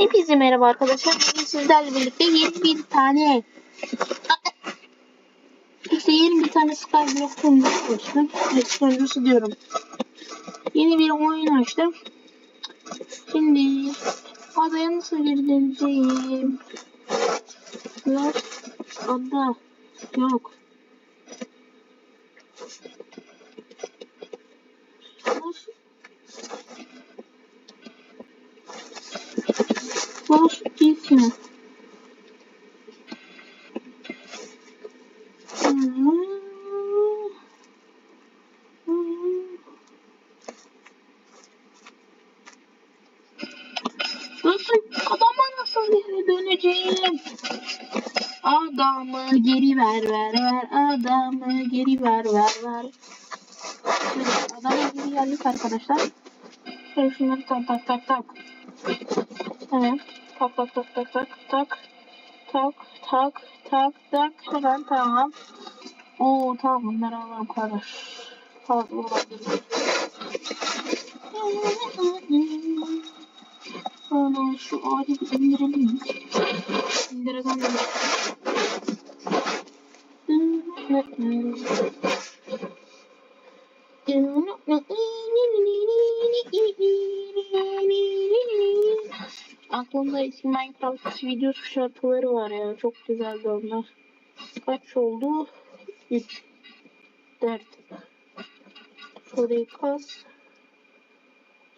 Hepinize merhaba arkadaşlar. Bugün sizlerle birlikte yeni bir tane işte yeni bir tane Skyblock sunucusu açtım. Sunucusu diyorum. Yeni bir oyun açtım. Şimdi adaya nasıl gireceğim? Yok. Ada. Yok. Nasıl? Gitme. Nasıl adama nasıl geri döneceğim? Adamı geri ver ver ver adamı geri ver ver ver. Şöyle adama geri geldik arkadaşlar. Şöyle şunları tak tak tak tak. Evet. Tak tak tak tak tak tak. Tak tak tak tak. Hemen tamam. Oo tamam bunları alalım kardeş. Fazla olabilir. Şöyle şu ağacı bir indirelim. İndirelim. Aklımda eski Minecraft videosu şarkıları var ya. Çok güzeldi onlar. Kaç oldu? 3 4 Şurayı kaz.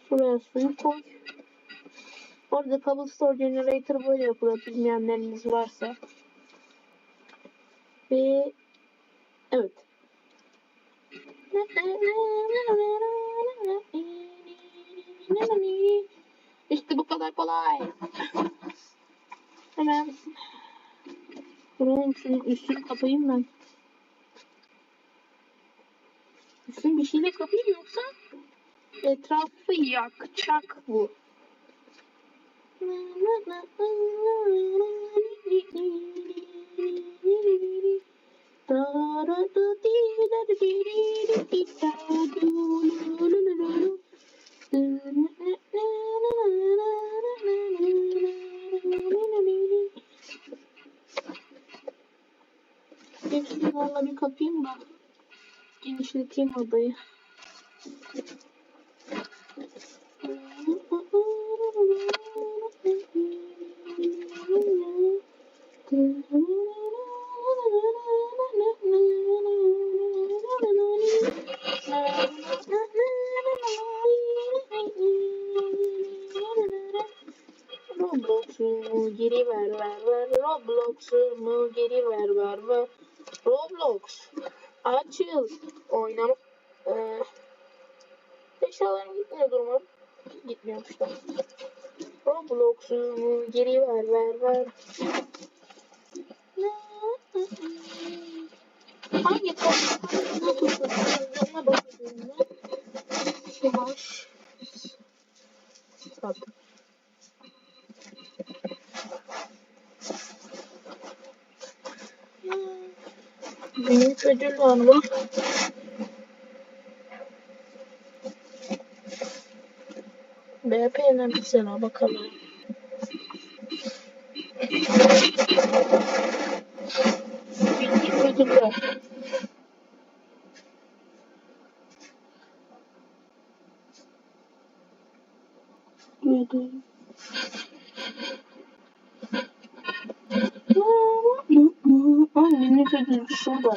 Şuraya suyu koy. Orada cobblestone generator böyle yapılır bilmeyenleriniz varsa. Ve evet. İşte bu kadar kolay. Hemen. Durun şunun üstünü kapayım ben. Üstünü bir şeyle kapayım yoksa etrafı yakacak bu. Hepsini valla bir kapayım da genişleteyim odayı. Bak. Büyük ödül var mı? BP'den mesela bakalım. Büyük. Ödül. Aa, günlük ödül şurada.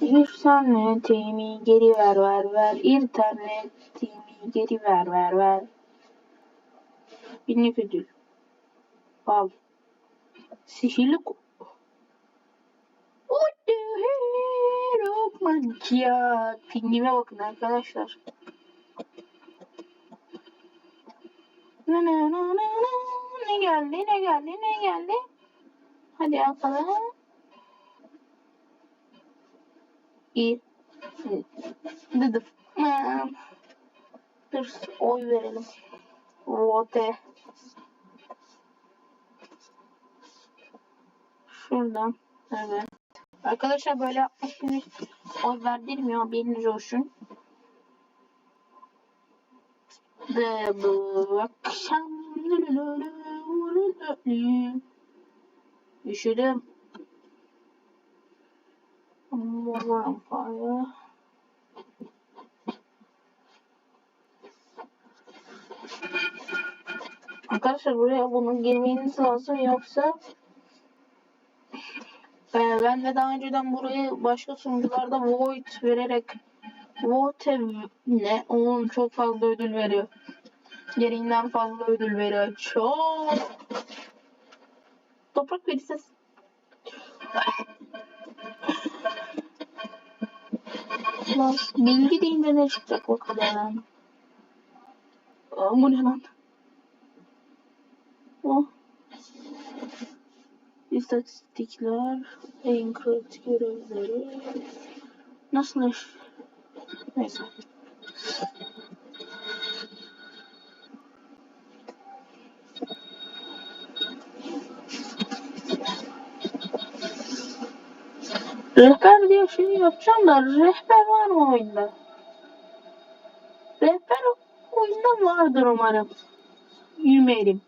İnternetimi geri ver ver ver. İnternetimi geri ver ver ver. Günlük ödül. Al. Sihirli. What the hell of my ya. Pingime bakın arkadaşlar. Ne ne ne ne ne ne geldi ne geldi ne geldi. Hadi bakalım. İyi. Dıdıf. Dur oy verelim. Vote. Şuradan. Evet. Arkadaşlar böyle için oy verdirmiyor. Haberiniz olsun. De bu akşam Üşüdüm. More on fire. Arkadaşlar buraya bunun girmeniz lazım yoksa ee, ben de daha önceden burayı başka sunucularda void vererek vote ne onun çok fazla ödül veriyor. Gereğinden fazla ödül veriyor. Çok. Toprak verirse Lan bilgi deyince ne çıkacak bakalım. Aa, bu ne lan? Oh. İstatistikler, en kritik görevleri. Nasıl iş? Neyse. Rehber diye şey yapacağım da rehber var mı oyunda? Rehber oyunda vardır umarım. Yürümeyelim.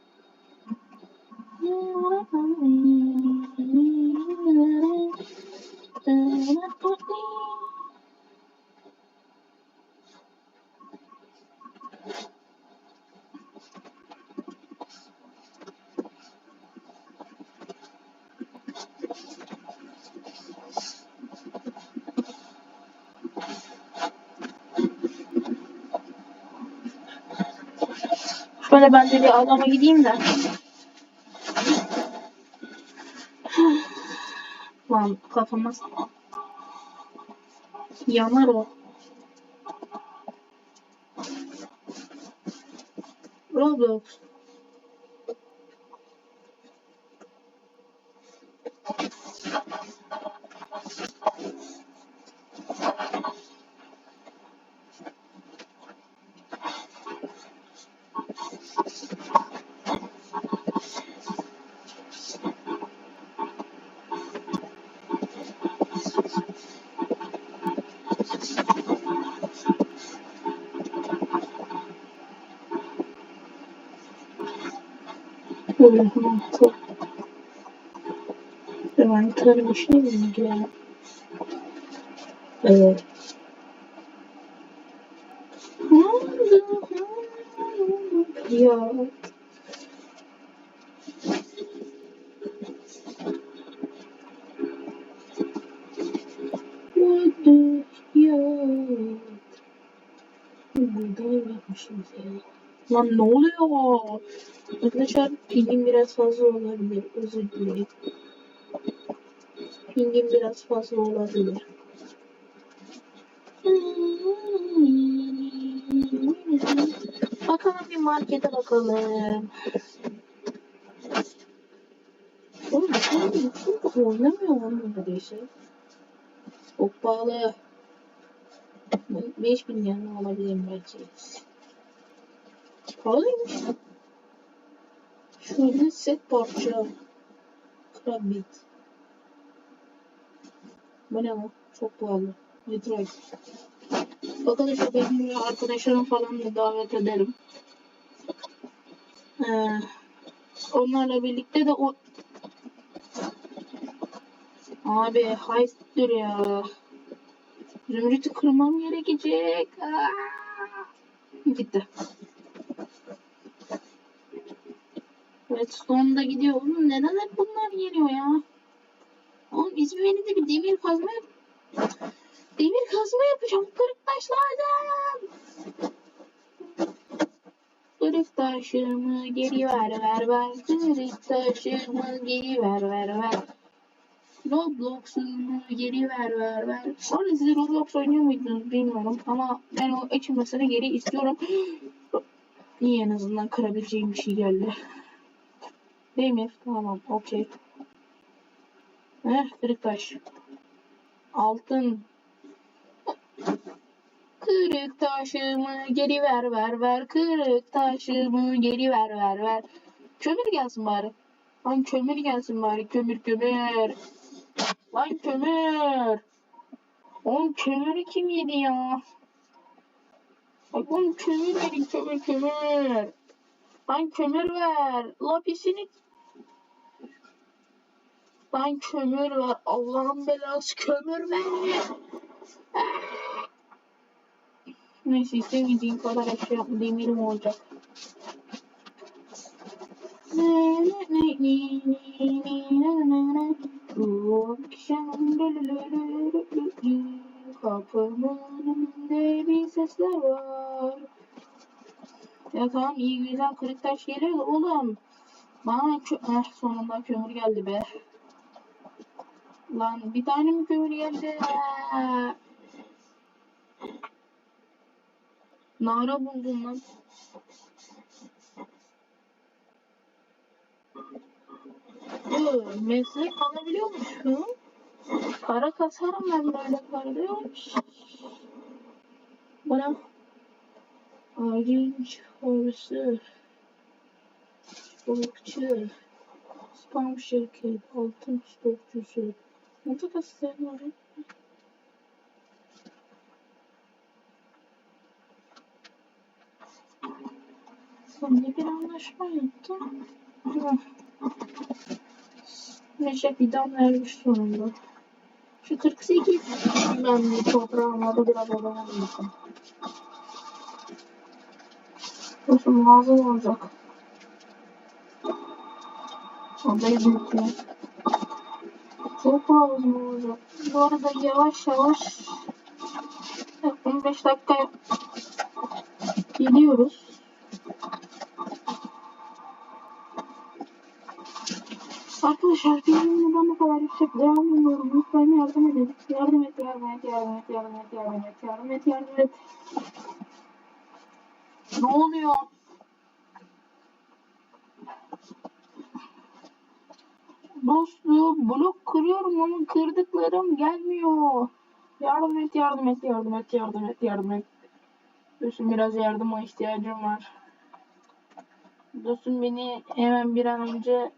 Şöyle ben de bir adama gideyim de. Lan kafama yanar o. Roblox. Mantı. Mantarı bir şey mi ilgileniyor? Evet. Ya. Lan ne oluyor? Arkadaşlar pingim biraz fazla olabilir. Özür dilerim. Pingim biraz fazla olabilir. Bakalım bir markete bakalım. Oğlum sen çok oynamıyor lan neredeyse. Çok pahalı. 5000 yanına alabilirim belki. Pahalıymış. Şöyle set parça. Krabbit. Bu ne o? Çok pahalı. Detroit. Arkadaşlar benim arkadaşlarım falan da davet ederim. Ee, onlarla birlikte de o Abi heist'tir ya. Zümrüt'ü kırmam gerekecek. Aa! Gitti. Sonunda gidiyor. Oğlum neden hep bunlar geliyor ya? Oğlum İzmir'de de bir demir kazma yap. Demir kazma yapacağım. Kırık taş lazım. Kırık taşımı geri ver ver ver. Kırık taşımı geri ver ver ver. Roblox'umu geri ver ver ver. Sonra siz Roblox oynuyor muydunuz bilmiyorum ama ben o açılmasını geri istiyorum. İyi en azından kırabileceğim bir şey geldi. Demir tamam okey. Heh kırık taş. Altın. Kırık taşımı geri ver ver ver. Kırık taşımı geri ver ver ver. Kömür gelsin bari. Lan kömür gelsin bari. Kömür kömür. Lan kömür. Oğlum kömürü kim yedi ya? Oğlum kömür verin kömür kömür. Lan kömür ver. Lapisini. Lan kömür ver. Allah'ın belası kömür ver. Neyse istemediğim kadar eşya demirim olacak. Bu akşam Kapımın önünde bir sesler var Ya tamam iyi güzel kırık taş geliyor oğlum Bana kö Heh, sonunda kömür geldi be Lan bir tane mi kömür geldi? Nara buldum lan. Bu meslek alabiliyormuşum. Para kasarım ben böyle kardeş. Bana Arınç Horsu Balıkçı Spam şirket Altın stokçusu Burada da sen var Sonunda bir anlaşma yaptım. Hı. Neşe fidan vermiş sonunda. Şu 48 ben bu toprağıma da biraz odamalıyım. Nasıl lazım olacak. Odayı büyütüyor. Çok lazım olacak. Bu arada yavaş yavaş 15 dakika gidiyoruz. Arkadaşlar benim neden bu kadar yüksek beğenmiyorum. Lütfen yardım edin. Yardım et, yardım et, yardım et, yardım et, yardım et, yardım et, yardım et. Ne oluyor? Dostum blok kırıyorum ama kırdıklarım gelmiyor. Yardım et, yardım et, yardım et, yardım et, yardım et. Dostum biraz yardıma ihtiyacım var. Dostum beni hemen bir an önce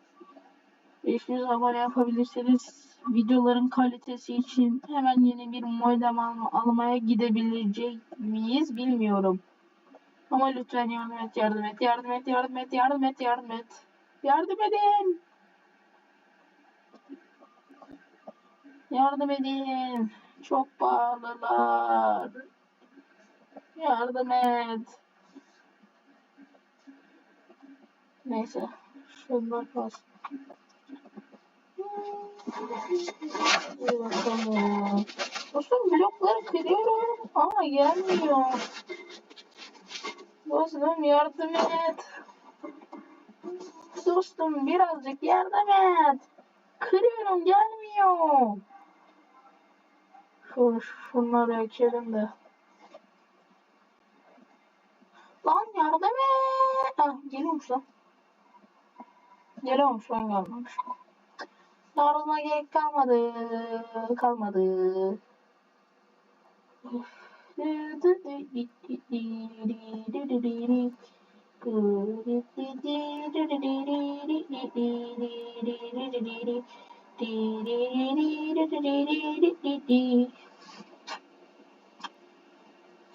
500 abone yapabilirseniz videoların kalitesi için hemen yeni bir modem al almaya gidebilecek miyiz bilmiyorum. Ama lütfen yardım et, yardım et, yardım et, yardım et, yardım et, yardım et. Yardım edin. Yardım edin. Çok pahalılar. Yardım et. Neyse. Şunlar kalsın. Bir bakalım. Dostum blokları kırıyorum ama gelmiyor. Dostum yardım et. Dostum birazcık yardım et. Kırıyorum gelmiyor. Şu, şunları ekelim de. Lan yardım et. Ah geliyormuş lan. Geliyormuş lan gelmemiş. Yardıma gerek kalmadı. Kalmadı.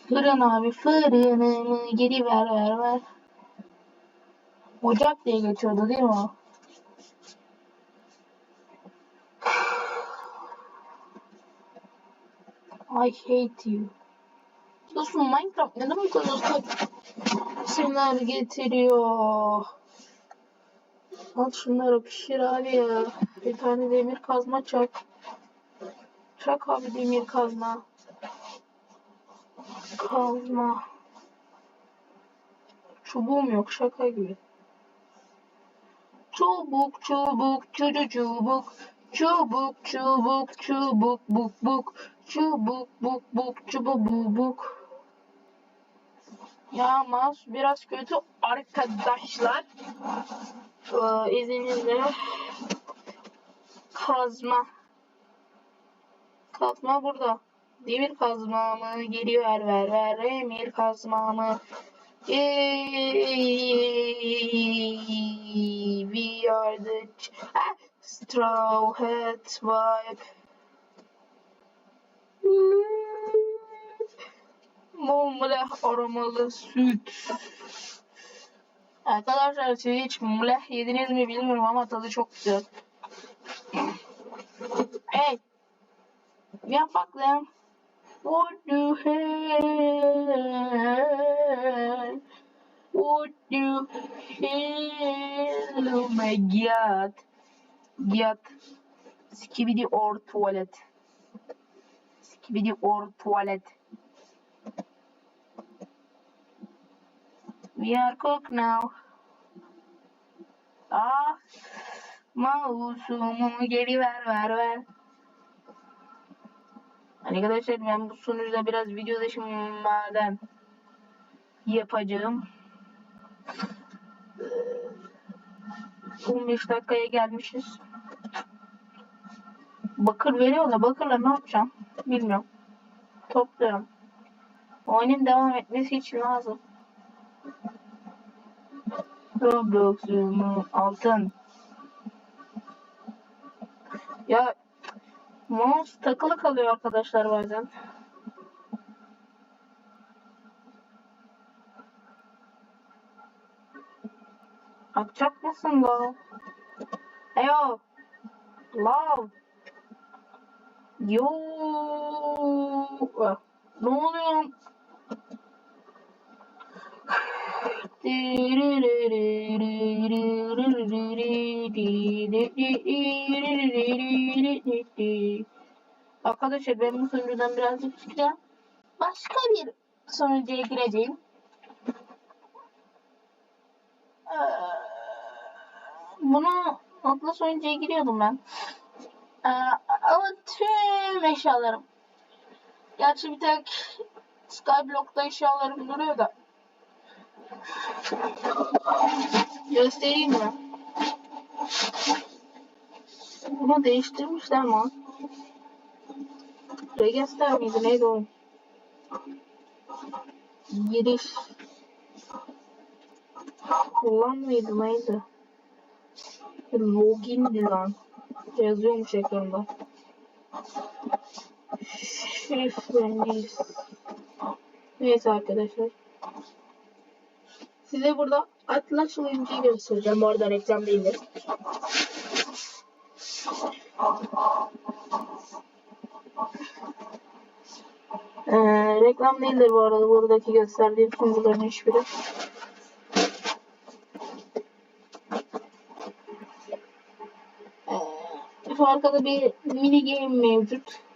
Fırın abi fırını geri ver ver ver. Ocak diye geçiyordu değil mi o? I hate you. Dostum Minecraft neden bu kadar çok isimler getiriyor? Al şunları pişir abi ya. Bir tane demir kazma çak. Çak abi demir kazma. Kazma. Çubuğum yok şaka gibi. Çubuk çubuk çucu çubuk. Çubuk çubuk çubuk buk buk. Çubuk buk buk çubuk buk buk. Ya mouse biraz kötü arkadaşlar. Ee, izninizle kazma. Kazma burada. Demir kazmamı geri ver ver ver. Demir kazmamı. Yay, we are the straw hat vibe. Mom mleh aromalı süt. Arkadaşlar siz hiç mleh yediniz mi bilmiyorum ama tadı çok güzel. Hey. Ya fuck them. What the hell? What the hell? Oh my god. God. Skibidi or tuvalet. Skibidi or tuvalet. We are cooked now. Ah. Mouse'umu geri ver ver ver. Arkadaşlar ben bu sunucuda biraz video dışı maden yapacağım. Ee, 15 dakikaya gelmişiz. Bakır veriyor da bakırla ne yapacağım bilmiyorum. Topluyorum. Oyunun devam etmesi için lazım. Roblox'um altın. Ya mouse takılı kalıyor arkadaşlar bazen. Akacak mısın la? Heyo. Love. Yo. Ne oluyor? Arkadaşlar ben bu sunucudan birazcık çıkacağım. Başka bir sunucuya gireceğim. Ee, Bunu adlı sunucuya giriyordum ben. Ee, Ama tüm eşyalarım. Gerçi bir tek Skyblock'ta eşyalarım duruyor da. Göstereyim mi? Bunu değiştirmişler mi? Register miydi neydi o? Giriş. Kullan mıydı neydi? Login'di lan. Yazıyormuş ekranda. Şifreniz. Neyse arkadaşlar. Size burada Atlas oyuncuyu göstereceğim. Bu arada reklam değildir. Ee, reklam değildir bu arada buradaki gösterdiğim sunucuların hiçbiri. Ee, şu arkada bir mini game mevcut.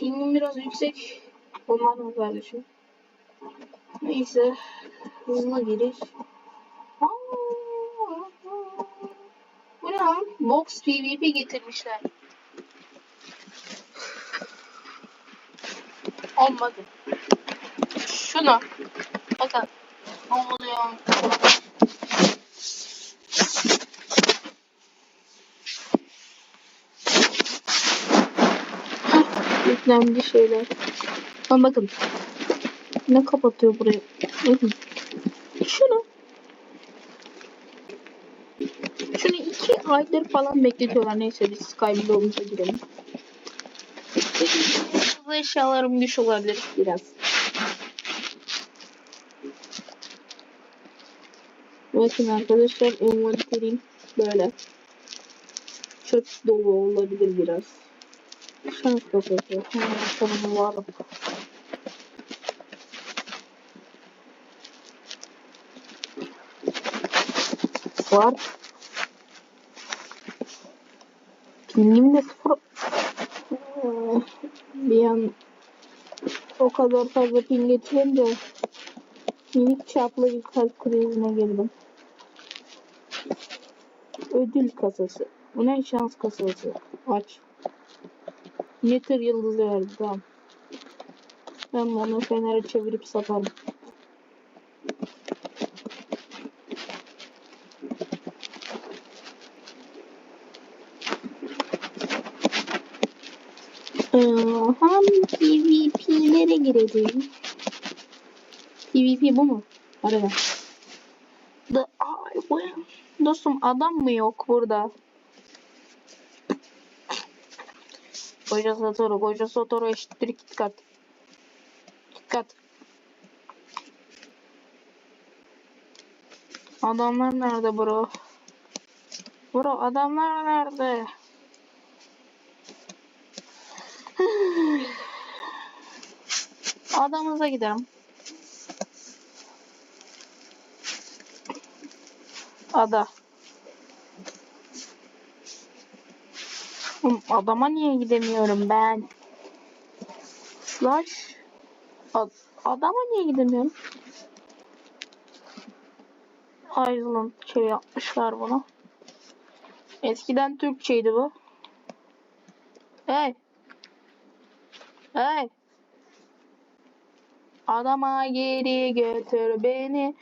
Pingim biraz yüksek. Ondan mı kardeşim? Neyse. Hızlı giriş. Bu ne lan? Box PvP getirmişler. Olmadı. Şuna. Bakın. Ne oluyor? Yüklendi şeyler. Lan bakın. Ne kapatıyor burayı? Bakın. Şunu. Şunu iki aydır falan bekletiyorlar. Neyse biz Skyblock'umuza girelim. Bu eşyalarım güç olabilir biraz. Bakın arkadaşlar envanterim böyle. Çöp dolu olabilir biraz. Şans kafası. Hemen sonunu varım. Var. Pingim de sıfır. Bir an o kadar fazla ping geçirince minik çaplı bir kalp krizine girdim. Ödül kasası. Bu ne şans kasası? Aç. Nether yıldızı verdi tamam. Ben onu fenere çevirip satarım. Ee, ham PvP'lere gireceğim. PvP bu mu? Arada. The ne? Dostum adam mı yok burada? Koca Satoru, Koca Satoru eşittir KitKat. KitKat. Adamlar nerede bro? Bro adamlar nerede? Adamıza gidelim. Ada. Oğlum, Adama niye gidemiyorum ben? Slash. Ad adama niye gidemiyorum? Island şey yapmışlar bunu. Eskiden Türkçeydi bu. Hey. Hey. Adama geri götür beni.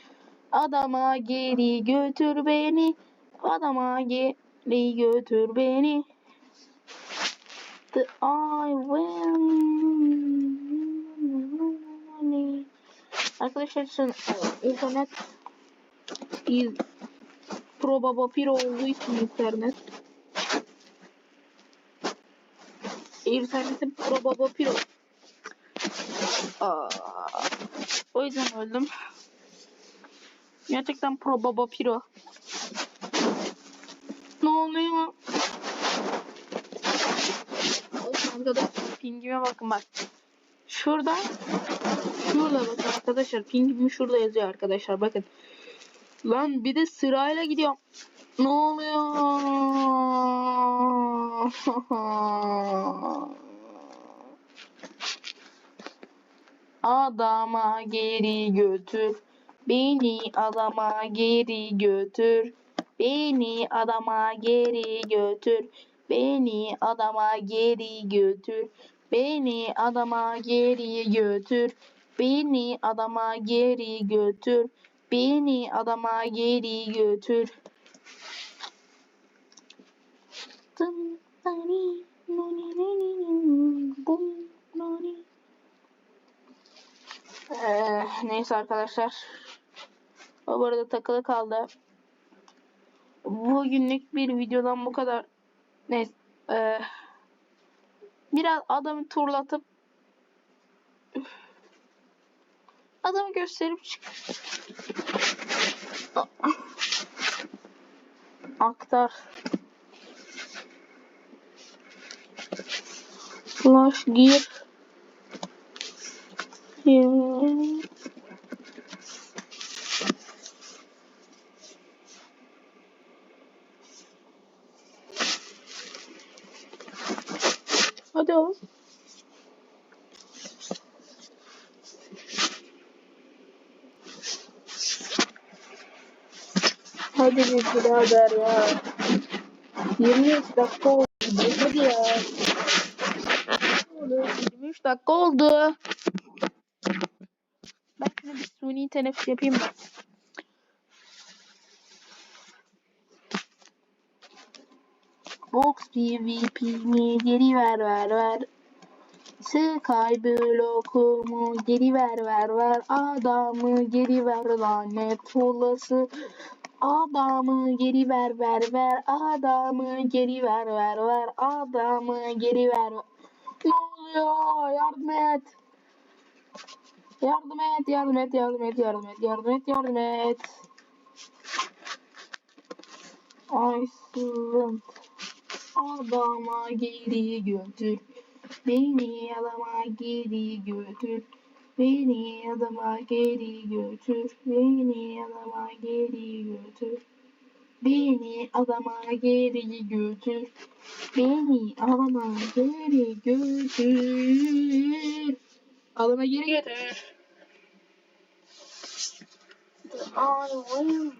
Adama geri götür beni. Adama geri götür beni. The I will. Arkadaşlar için internet is probable piro olduğu için internet. İnternetin probable piro. O yüzden öldüm. Gerçekten probable piro. Ne oluyor? Arkadaşlar pingime bakın bak. Şurada şurada bakın arkadaşlar pingim şurada yazıyor arkadaşlar bakın. Lan bir de sırayla gidiyorum. Ne oluyor? Adama geri götür. Beni adama geri götür. Beni adama geri götür. Beni adama geri götür. Beni adama geri götür. Beni adama geri götür. Beni adama geri götür. Dın, dani. Ee, neyse arkadaşlar. O bu arada takılı kaldı. Bugünlük bir videodan bu kadar. Neyse. Ee, biraz adamı turlatıp adamı gösterip çık. Aktar. Flash gir. 20 birader ya. 23 dakika oldu. Hadi ya. Oğlum, 23 dakika oldu. Ben şunu bir suni teneffüs yapayım mı? Box PvP'mi geri ver ver ver. Sky blokumu geri ver ver ver. Adamı geri ver lanet olası. Adamı geri ver ver ver. Adamı geri ver ver ver. Adamı geri ver. Ne oluyor? Yardım et. Yardım et, yardım et, yardım et, yardım et, yardım et, yardım et. Iceland. Adama geri götür. Beni adama geri götür. Beni adama geri götür. Beni adama geri götür. Beni adama geri götür. Beni adama geri götür. Adama geri götür. I will.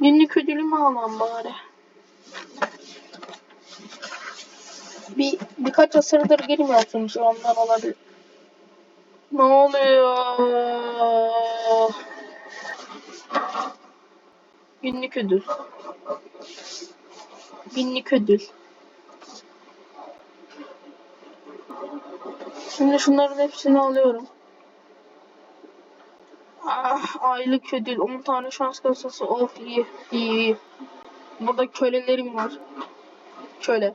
Günlük ödülümü alalım bari. Bir birkaç asırdır girmiyorsunuz ondan olabilir. Ne oluyor? Günlük ödül. Günlük ödül. Şimdi şunların hepsini alıyorum. Ah, aylık ödül 10 tane şans kasası. Of iyi iyi. Burada kölelerim var. Köle.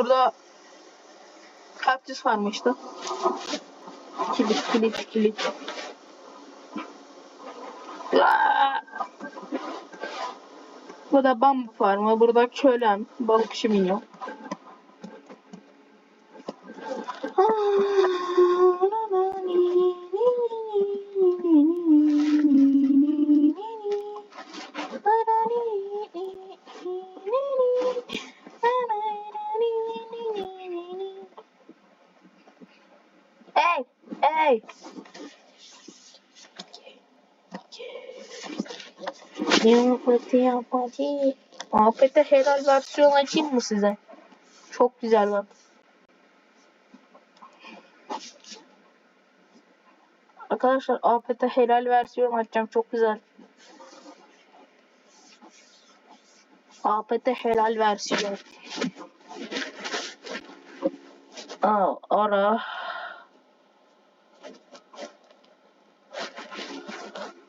Burada kaktüs varmış işte. Kilit kilit kilit. Burada bambu farmı, burada kölem, balıkçı minyon. Yapati yapati. Afete helal versiyon açayım mı size? Çok güzel bak. Arkadaşlar APT helal versiyon açacağım. Çok güzel. APT helal versiyon. Aa, ara.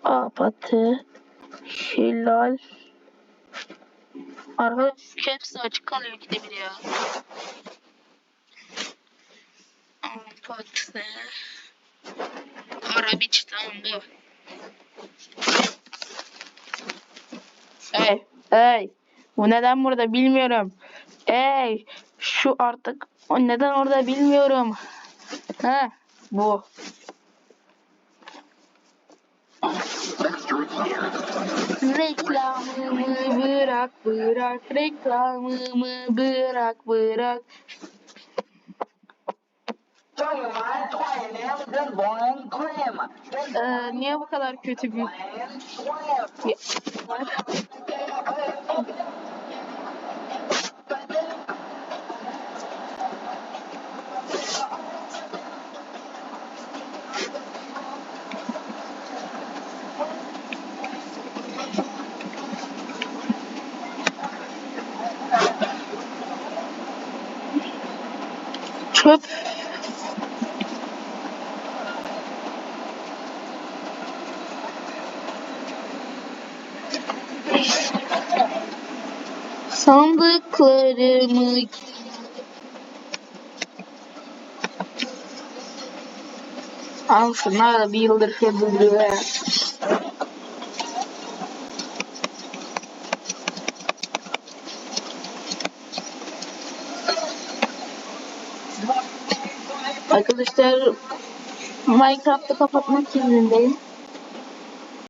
APT helal. Arkadaş hepsi açık kalıyor ikide bir ya. APT Arabiç tamam bu. Hey, hey. Bu neden burada bilmiyorum. Hey, şu artık o neden orada bilmiyorum. He, bu. Reklamımı bırak bırak reklamımı bırak bırak. Ee, niye bu kadar kötü bir çöp sandıklarımı Al şunlar da bir yıldır şey. Arkadaşlar Minecraft'ı kapatmak izindeyim.